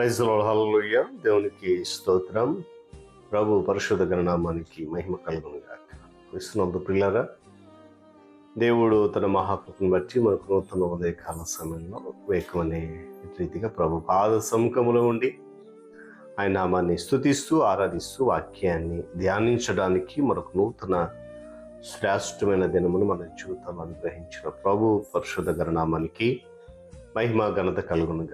Praise హల్లుయ్య దేవునికి స్తోత్రం. ప్రభు పరిశుద్ధ గణనామానికి మహిమ కలుగును గాక పిల్లరా దేవుడు తన మహాకృపను బట్టి మనకు నూతన ఉదయకాల సమయంలో వేకమనే రీతిగా ప్రభు పాద సముఖములో ఉండి ఆయన నామాన్ని స్తుతిస్తూ ఆరాధిస్తూ వాక్యాన్ని ధ్యానించడానికి మనకు నూతన శ్రేష్టమైన దినమును మన జీవితంలో అనుగ్రహించిన ప్రభు పరిశుద్ధ గణనామానికి మహిమ ఘనత కలుగును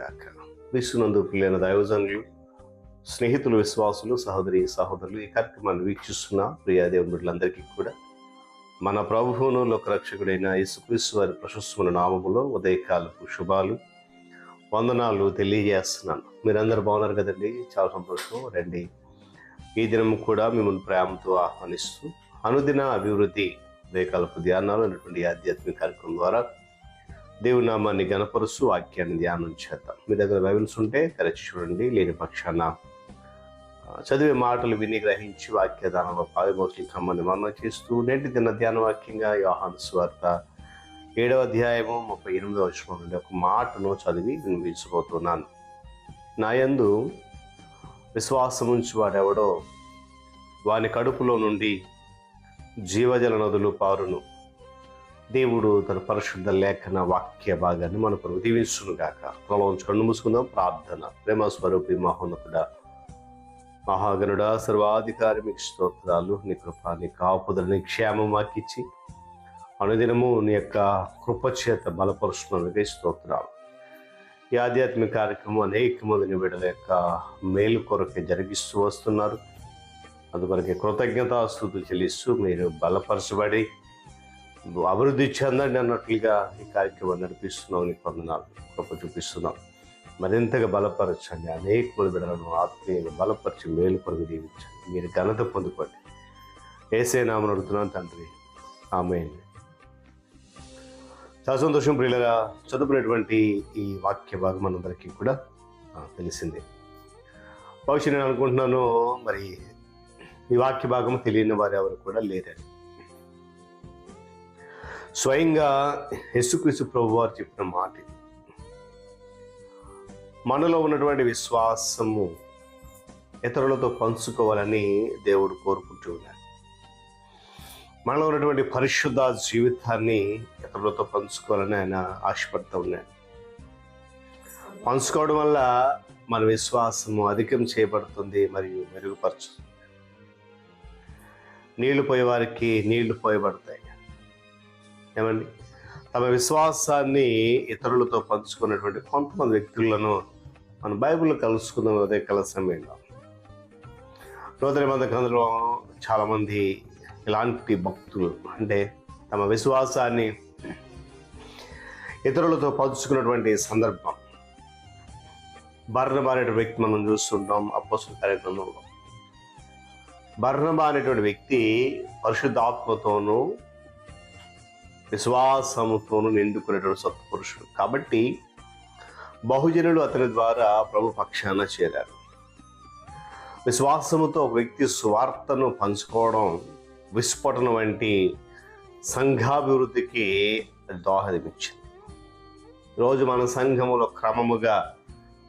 క్రీస్తునందు విసునందు పిల్లైన దైవజనులు స్నేహితులు విశ్వాసులు సహోదరి సహోదరులు ఈ కార్యక్రమాన్ని వీక్షిస్తున్న ప్రియా బిడ్డలందరికీ కూడా మన ప్రభువును లోకరక్షకుడైన యేసుక్రీస్తు వారి ప్రశస్తమైన నామములో ఉదయకాలపు శుభాలు వందనాలు తెలియజేస్తున్నాను. మీరందరూ బాగున్నారు కదండి? చాలా సంతోషం. రండి. ఈ దినం కూడా మిమ్మల్ని ప్రేమతో ఆహ్వానిస్తూ అనుదిన అభివృద్ధి ఉదయకాలపు ధ్యానాలు అనేటువంటి ఆధ్యాత్మిక కార్యక్రమం ద్వారా దేవుని నామాన్ని గణపరుస్తూ వాక్యాన్ని ధ్యానం చేద్దాం. మీ దగ్గర బైబిల్స్ ఉంటే తెరచి చూడండి లేని పక్షాన. చదివే మాటలు విని గ్రహించి వాక్య దానంలో పాదమోసలి మనం చేస్తూ నేటి దిన ధ్యాన వాక్యంగా యోహాను స్వార్త ఏడవ అధ్యాయము ముప్పై ఎనిమిదవ వచనం నుండి ఒక మాటను చదివి వినిపించబోతున్నాను నా యందు విశ్వాసం ఉంచి వాడెవడో వాని కడుపులో నుండి జీవజల నదులు పారును. దేవుడు తన పరిశుద్ధ లేఖన వాక్య భాగాన్ని మన కొరకు దీవించును గాక త్వరలోంచి కన్ను మూసుకుందాం. ప్రార్థన ప్రేమ స్వరూపి మహోన్నతుడ మహాగనుడ సర్వాధికారి మీకు స్తోత్రాలు నీ కృప నీ కాపుదలని క్షేమం మాకిచ్చి అనుదినము నీ యొక్క కృపచేత బలపరుస్తున్నందుకే స్తోత్రాలు. ఈ ఆధ్యాత్మిక కార్యక్రమం అనేక మందిని విడల యొక్క మేలు కొరకే జరిగిస్తూ వస్తున్నారు. అందువరకు కృతజ్ఞతాస్తుతులు చెల్లిస్తూ మీరు బలపరచబడి అభివృద్ధి చెందండి అన్నట్లుగా ఈ కార్యక్రమం నడిపిస్తున్నాం నీకు వందనాలు కృప చూపిస్తున్నాం. మరింతగా బలపరచండి అనేక మంది బిడ్డలను ఆత్మీయంగా బలపరిచి మేలు కొరకు దీవించండి మీరు ఘనత పొందుకోండి. ఏసే నామను అడుగుతున్నాను తండ్రి. ఆమె చాలా సంతోషం ప్రియులగా చదువుకునేటువంటి ఈ వాక్య భాగం మనందరికీ కూడా తెలిసింది తెలిసిందే. బహుశా నేను అనుకుంటున్నాను మరి ఈ వాక్య భాగం తెలియని వారు ఎవరు కూడా లేరని స్వయంగా యేసుక్రీస్తు ప్రభు వారు చెప్పిన మాట మనలో ఉన్నటువంటి విశ్వాసము ఇతరులతో పంచుకోవాలని దేవుడు కోరుకుంటూ ఉన్నాడు మనలో ఉన్నటువంటి పరిశుద్ధ జీవితాన్ని ఇతరులతో పంచుకోవాలని ఆయన ఆశపడుతూ ఉన్నాడు పంచుకోవడం వల్ల మన విశ్వాసము అధికం చేయబడుతుంది మరియు మెరుగుపరుచుతుంది నీళ్ళు పోయేవారికి నీళ్ళు పోయబడతాయి. ఏమండి? తమ విశ్వాసాన్ని ఇతరులతో పంచుకున్నటువంటి కొంతమంది వ్యక్తులను మన బైబిల్లో కలుసుకుందాం. అదే కల సమయంలో నూతన మంద చాలామంది ఇలాంటి భక్తులు అంటే తమ విశ్వాసాన్ని ఇతరులతో పంచుకున్నటువంటి సందర్భం. బర్ణబా అనేటువంటి వ్యక్తి మనం చూస్తుంటాం అప్పసుల కార్యక్రమంలో. బర్ణబా అనేటువంటి వ్యక్తి పరిశుద్ధాత్మతోనూ విశ్వాసముతోనూ నిండుకునేటువంటి సత్పురుషుడు కాబట్టి బహుజనులు అతని ద్వారా ప్రభు పక్షాన చేరారు. విశ్వాసముతో ఒక వ్యక్తి స్వార్థను పంచుకోవడం విస్ఫోటన వంటి సంఘాభివృద్ధికి దోహదమిచ్చింది ఈరోజు మన సంఘములో క్రమముగా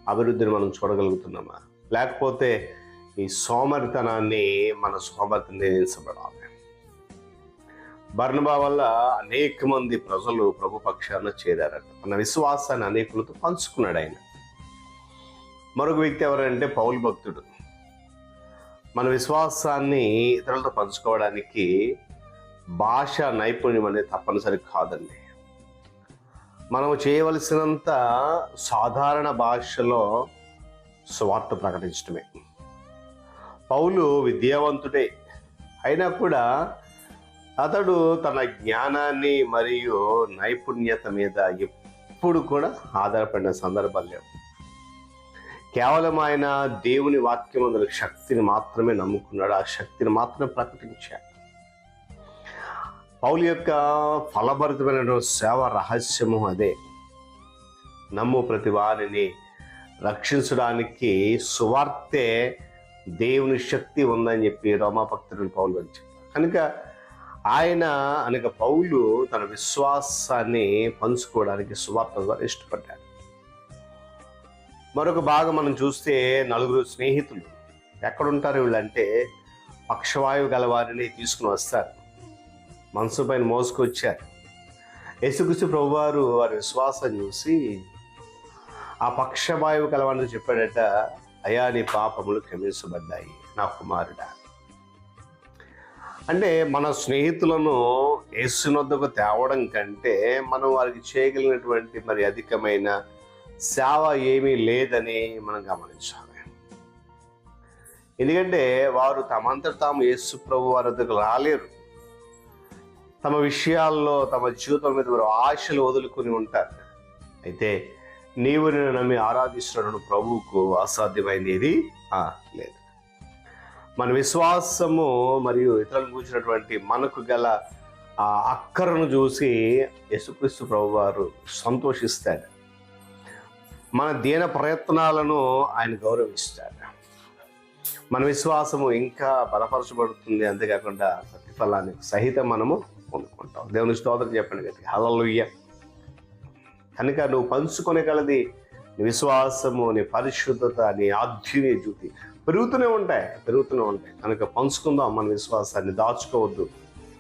అభివృద్ధిని మనం చూడగలుగుతున్నామా? లేకపోతే ఈ సోమరితనాన్ని మన సోమరితనం నిందించబడాలి బర్ణబా వల్ల అనేక మంది ప్రజలు ప్రభు పక్షాన చేరారట. తన విశ్వాసాన్ని అనేకులతో పంచుకున్నాడు ఆయన. మరొక వ్యక్తి ఎవరంటే పౌలు భక్తుడు. మన విశ్వాసాన్ని ఇతరులతో పంచుకోవడానికి భాష నైపుణ్యం అనేది తప్పనిసరి కాదండి. మనం చేయవలసినంత సాధారణ భాషలో స్వార్థ ప్రకటించడమే. పౌలు విద్యావంతుడే. అయినా కూడా అతడు తన జ్ఞానాన్ని మరియు నైపుణ్యత మీద ఎప్పుడు కూడా ఆధారపడిన సందర్భాలు లేవు. కేవలం ఆయన దేవుని వాక్యం అందులో శక్తిని మాత్రమే నమ్ముకున్నాడు. ఆ శక్తిని మాత్రమే ప్రకటించాడు. పౌలు యొక్క ఫలభరితమైన సేవ రహస్యము అదే. నమ్ము ప్రతి వారిని రక్షించడానికి సువార్తే దేవుని శక్తి ఉందని చెప్పి రోమాభక్తుడు పౌలు అని చెప్పారు. కనుక ఆయన అనగా పౌలు తన విశ్వాసాన్ని పంచుకోవడానికి సువార్త ద్వారా ఇష్టపడ్డాడు. మరొక భాగం మనం చూస్తే నలుగురు స్నేహితులు. ఎక్కడుంటారు వీళ్ళంటే పక్షవాయువు గలవారిని తీసుకుని వస్తారు. మనసు పైన మోసుకొచ్చారు. యేసుక్రీస్తు ప్రభువారు వారి విశ్వాసం చూసి ఆ పక్షవాయువు గలవారిని చెప్పాడట అయా నీ పాపములు క్షమించబడ్డాయి నా కుమారుడా. అంటే మన స్నేహితులను యేసునొద్దకు తేవడం కంటే మనం వారికి చేయగలిగినటువంటి మరి అధికమైన సేవ ఏమీ లేదని మనం గమనించాలి. ఎందుకంటే వారు తమంతట తాము యేసు ప్రభు వారి వద్దకు రాలేరు. తమ విషయాల్లో తమ జీవితం మీద వారు ఆశలు వదులుకుని ఉంటారు. అయితే నీవు నేను నమ్మి ఆరాధిస్తున్నాను ప్రభువుకు అసాధ్యమైనది ఏది లేదు. మన విశ్వాసము మరియు ఇతరులను కూర్చున్నటువంటి మనకు గల ఆ అక్కరను చూసి యేసుక్రీస్తు ప్రభు వారు సంతోషిస్తాడు. మన దీన ప్రయత్నాలను ఆయన గౌరవిస్తాడు. మన విశ్వాసము ఇంకా బలపరచబడుతుంది. అంతేకాకుండా ప్రతిఫలాన్ని సహితం మనము పొందుకుంటాం. దేవుని స్తోత్రం చెప్పండి గట్టిగా. హలలుయ్య కనుక నువ్వు పంచుకునే గలది నీ విశ్వాసము నీ పరిశుద్ధత నీ ఆధ్యుని జ్యోతి. పెరుగుతూనే ఉంటాయి పెరుగుతూనే ఉంటాయి. కనుక పంచుకుందాం మన విశ్వాసాన్ని దాచుకోవద్దు.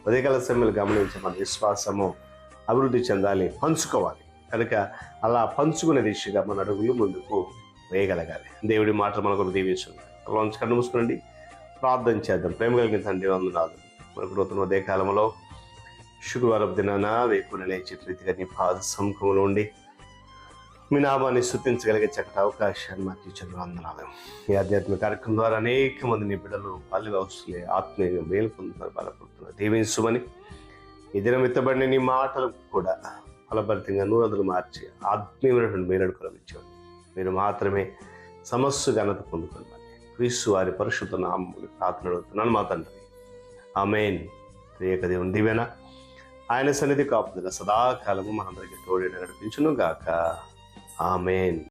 ఉదయకాల సమయంలో గమనించి మన విశ్వాసము అభివృద్ధి చెందాలి పంచుకోవాలి. కనుక అలా పంచుకునే దిశగా మన అడుగులు ముందుకు వేయగలగాలి. దేవుడి మాటలు మనకు దీవించండి. లోంచి కన్ను మూసుకోండి. ప్రార్థన చేద్దాం. ప్రేమ కలిగిన తండ్రి వందనాలు. మనకు నూతన ఉదయ కాలంలో శుక్రవారం దినాన వేకున లేచి రీతిగా నీ పాద సముఖంలో ఉండి మీ నామాన్ని స్థుతించగలిగే చక్కటి అవకాశాన్ని మాకు ఇచ్చిన వందనాలు ఈ ఆధ్యాత్మిక కార్యక్రమం ద్వారా అనేక మంది నీ బిడ్డలు పల్లె వస్తులే ఆత్మీయంగా మేలు పొందుతున్నారు బలపడుతున్నారు దీవించుమని ఈ దినం ఎత్తబడిన నీ మాటలు కూడా ఫలభరితంగా నూనెలు మార్చి ఆత్మీయమైనటువంటి మేలడుకులు ఇచ్చేవాడు మీరు మాత్రమే సమస్య ఘనత పొందుకున్నారు క్రీస్తు వారి పరిశుద్ధ నామములు ప్రార్థన అడుగుతున్నాను మా తండ్రి. ఆమెన్. త్రియక దేవుని దివ్యన ఆయన సన్నిధి కాపుదల సదాకాలము మనందరికీ తోడేట నడిపించును గాక ఆమెన్